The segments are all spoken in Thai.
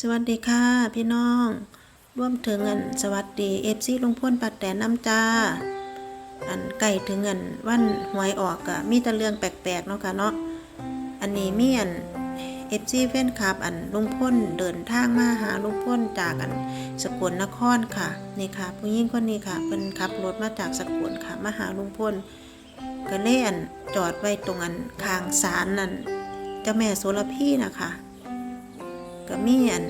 สวัสดีค่ะพี่น้องร่วมถึงเงินสวัสดีเอฟซีลุงพ่นปัดแต่น้ำจ้า อันใกล้ถึงเงินวันหวยออกกะมีแต่เรื่องแปลกๆเนาะค่ะเนาะอันนี้มีอันเอฟซีแฟนคลับอันลุงพ่นเดินทางมาหาลุงพ่นจากอันสกลนครค่ะนี่ค่ะ ผู้หญิงคนนี้ค่ะเป็นขับรถมาจากสกลค่ะมาหาลุงพ่นก็เลยอันจอดไว้ตรงอันคางศาลนั่นเจ้าแม่โสระพีนะคะ ก็มีอัน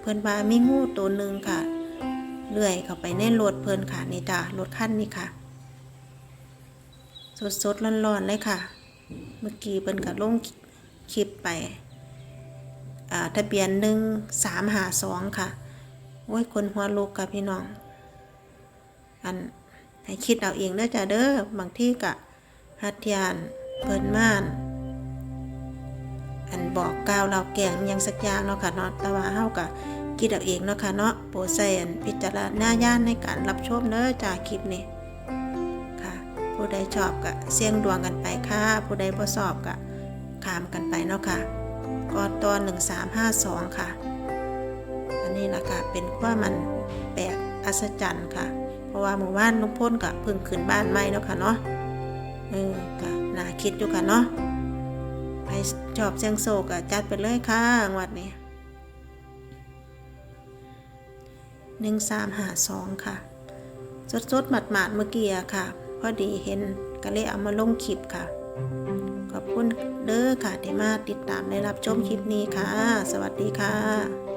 เพิ่นว่ามีงูตัวหนึ่งค่ะเลื่อยเข้าไปในรถเพิ่นค่ะนี่จ้ารถคันนี้ค่ะ สดสดๆร้อนๆเลยค่ะ เมื่อกี้เพิ่นก็ลงคลิปไปอ่าทะเบียนหนึ่งสามหาสองค่ะโอ้ยคนหัวลุกค่ะพี่น้อง อันให้คิดเอาเองเด้อจ้าเด้อบางที่กะฮัดยานเพิ่นม่าน บอกกล่าวเราแกงยังสักอย่างเนาะค่ะเนาะแต่ว่าเฮาก็คิดเอาเองเนาะค่ะเนาะโปรดใส่อันพิจารณาญาณในการรับชมเด้อจากคลิปนี้ค่ะ ผู้ใดชอบก็เสี่ยงดวงกันไปค่ะ ผู้ใดบ่ชอบก็ขามกันไปเนาะค่ะก็ตัว1352 ค่ะ อันนี้ล่ะค่ะเป็นความมันแปลกอัศจรรย์ค่ะ เพราะว่าหมู่บ้านลุงพ้นก็เพิ่งขึ้นบ้านใหม่เนาะค่ะเนาะเออก็น่าคิดอยู่ค่ะเนาะ ใครชอบเสียงโศกอะจัดไปเลยค่ะงวัดนี้หนึ่งสามหาสองค่ะ สดสดหมาดหมาดเมื่อกี้ค่ะ พอดีเห็นก็เลยเอามาลงคลิปค่ะ ขอบคุณเด้อค่ะที่มาติดตามได้รับชมคลิปนี้ค่ะ สวัสดีค่ะ